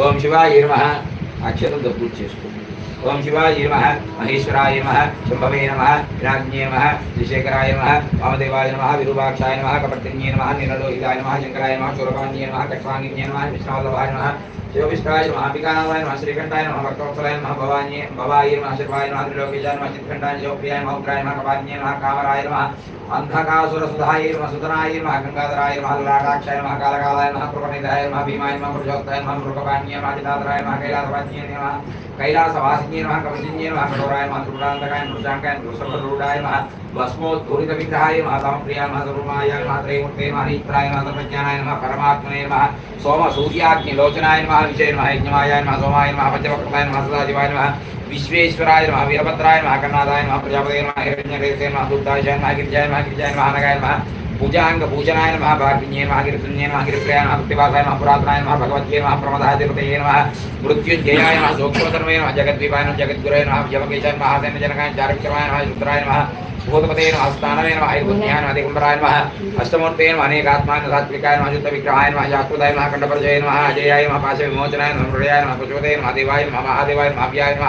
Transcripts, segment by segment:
ఓం శివాయ నమ. అక్షరం దగ్గర చేసుకోండి ఓం శివాయ నమ. మహేశ్వరాయ నమ. శంభవే నమ. వినాజ్ఞే నమ. శ్రీశేఖరాయ నమ. వామదేవాయ నమ. విరూపాక్షాయ నమ. కపర్తిన్యే నమ. నిరలోహితాయ నమ. శంకరాయ నమ. శూరపాణ్యే నమ. కక్ష్వాణిన్యే నమ. విష్ణువల్లభాయ నమ. శివవిష్టాయ నమ అంబికానామాయ నమ శ్రీకంఠాయ నమ భక్తవత్సలాయ నమ భవాన్యే భవాయ నమ శర్వాయ నమ త్రిలోకేశాయ నమ చిత్కంఠాయ శివప్రియాయ నమ ఉగ్రాయ నమ కపాన్యే నమ కామరాయ నమ అంధకాసురసుధాయ నమ సుతనాయ నమ గంగాధరాయ నమ లలాటాక్షాయ నమ కాలకాలాయ నమ కృపనిధాయ నమ భీమాయ నమ ప్రజోక్తాయ నమ మృగపాన్యే నమ చిదాధరాయ నమ కైలాసవాన్యే నమ కైలాసవాసిన్యే నమ కవచిన్యే నమ కఠోరాయ నమ త్రిపురాంతకాయ మృషాంకాయ వృషభరూఢాయ నమ భస్మోద్ధూరిత విగ్రహాయ నమ సమప్రియాయ నమ సర్వమాయ నమ త్రైమూర్తే నమ నమ పరమాత్మనే నమ సోమ సూర్యాగ్ని లోచనాయ నమ విజయ నమ యజ్ఞమాయ నమ సోమాయ నమ పంచవక్రతాయ నమ సదాశివాయ నమ విశ్వేశ్వరాయ నమ వీరభద్రాయ నమ కన్నాదాయ నమ ప్రజాపతి నమ హిరణ్యకేశే నమ దుర్దాశాయ నమ గిరిజాయ నమ గిరిజాయ నమ అనగాయ నమ పూజాంగ పూజనాయ నమ భాగ్యే నమ గిరిపుణ్యే నమ గిరిప్రియాయ నమ భక్తివాసాయ నమ పురాతనాయ నమ భగవద్గే నమ ప్రమదాయ నమ మృత్యుంజయాయ నమ సూక్ష్మధర్మే నమ జగద్వీపాయ నమ జగద్గురయ నమ యమకేశాయ నమ హాసేన జనకాయ చారిత్రమాయ నమ రుద్రాయ నమ భూతపతే నమ స్థానమే నమ ఐర్పుణ్యాయ నమ దిగంబరాయ నమ అష్టమూర్తే నమ అనేకాత్మాయ సాత్వికాయ నమ శుద్ధ విగ్రహాయ నమ జాకృతాయ నమ కంఠపరిచయ నమ అజయాయ నమ పాశ విమోచనాయ నమ హృదయాయ నమ పశుపతే నమ దేవాయ నమ మహాదేవాయ నమ అవ్యాయ నమ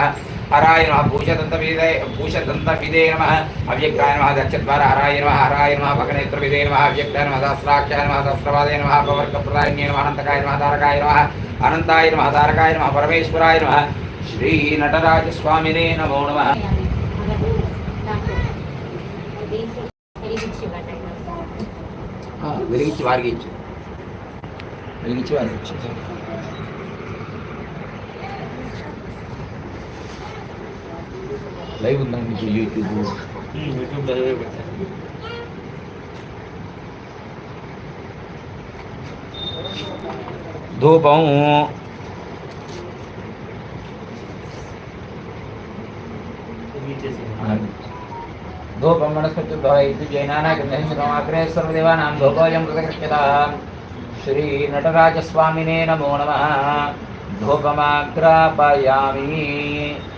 హరాయ నమ భూషదంతవిదే భూషదంతవిదే నమ అవ్యక్తాయ నమ దక్షద్వార హరాయ నమ హరాయ నమ భగనేత్రవిదే నమ అవ్యక్తాయ నమ సహస్రాక్షాయ నమ సహస్రవాదే నమ పవర్గప్రదాయన్యే నమ అనంతకాయ నమ తారకాయ నమ. అనంతాయ నమ తారకాయ నమ పరమేశ్వరాయ నమ శ్రీ నటరాజస్వామినే నమో నమ వెలిగించి వారికి ఇచ్చు. వెలిగించి వారికి ఇచ్చు. లైవ్ ఉందా మీకు యూట్యూబ్? యూట్యూబ్ లైవ్ ధూపం. ధూపం మనస్కృత్యుద్ధ జైనానాగ్రహే సర్వదేవానాం ధూపోయం కృతకృత్యత శ్రీ నటరాజస్వామినే నమో నమ ధూపమాగ్రాపయామి ధూపమాగ్రాపయామి ఆ,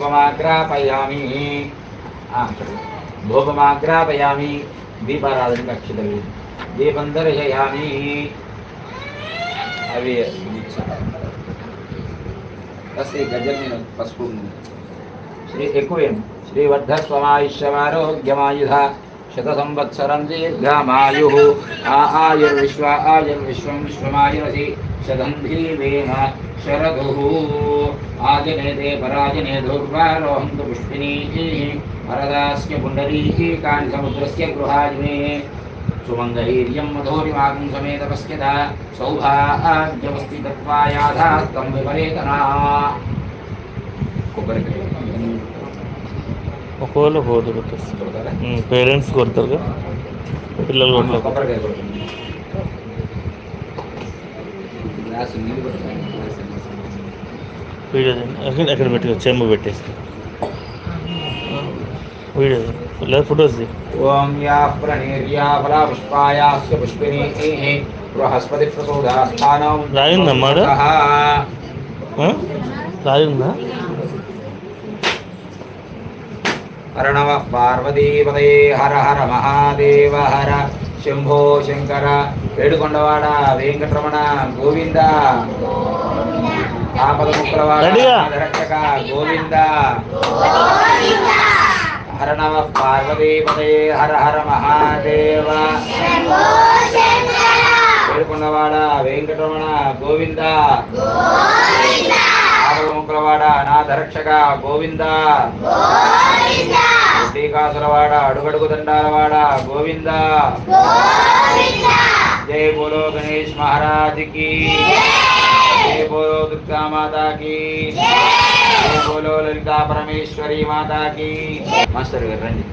धूपमाग्रापयामि धूपमाग्रापयामि दीपाराधन का अक्षितव्य दीपं दर्शयामि अभी तस्य गजने पशु श्री एकुवेम श्रीवर्ध स्वमायुष्यमारोग्यमायुध शतसंवत्सरं दीर्घमायुः आ आयुर्विश्वा आयुर्विश्वं विश्वमायुरसि शतं भीमेन శరదు ఆజనే తే పరాజనే దుర్వారోహంతు పుష్పినీ వరదాస్య పుండరీకి కాని సముద్రస్య గృహాజిమే సుమంగళీర్యం మధోరిమాగం సమేత పశ్యత సౌభాగ్యమస్తి తత్వాయాధాస్తం విపరేతనా కొబ్బరికాయ ఒకవేళ కొడతారా? పేరెంట్స్ కొడతారు పిల్లలు కొట్టలేదు కొబ్బరికాయ కొట్టండి. గ్లాసు నీళ్ళు కొట్టండి. వీడియో. అక్కడ అక్కడ పెట్టి చెంబు పెట్టేసి వీడియో. లేదా ఫొటోస్ ఓం యా ప్రణీర్యా ఫలా పుష్పాయాస్య పుష్పిణీః బృహస్పతి ప్రసూదాస్థానం రాగిందమ్మా ఆడ? ఆ? రాగిందా నమ పార్వతీపదే హర హర మహాదేవ హర శంభో శంకర ఏడుకొండవాడ వెంకటరమణ గోవింద ఆపద ముక్కలవాడ రెడీగా? రక్షక గోవింద. హర నమ పార్వతీపదే హర హర మహాదేవ. వెంకటరమణ గోవింద. ఆపద ముక్కలవాడ నాథ రక్షక గోవింద. టీకాసులవాడ అడుగడుగు దండాలవాడ గోవింద. జై బోలో గణేష్ మహారాజ్కి. జై బోలో దుర్గా మాతా కి జై బోలో లలితా పరమేశ్వరి మాతా కి మాస్టర్ గారు రండి.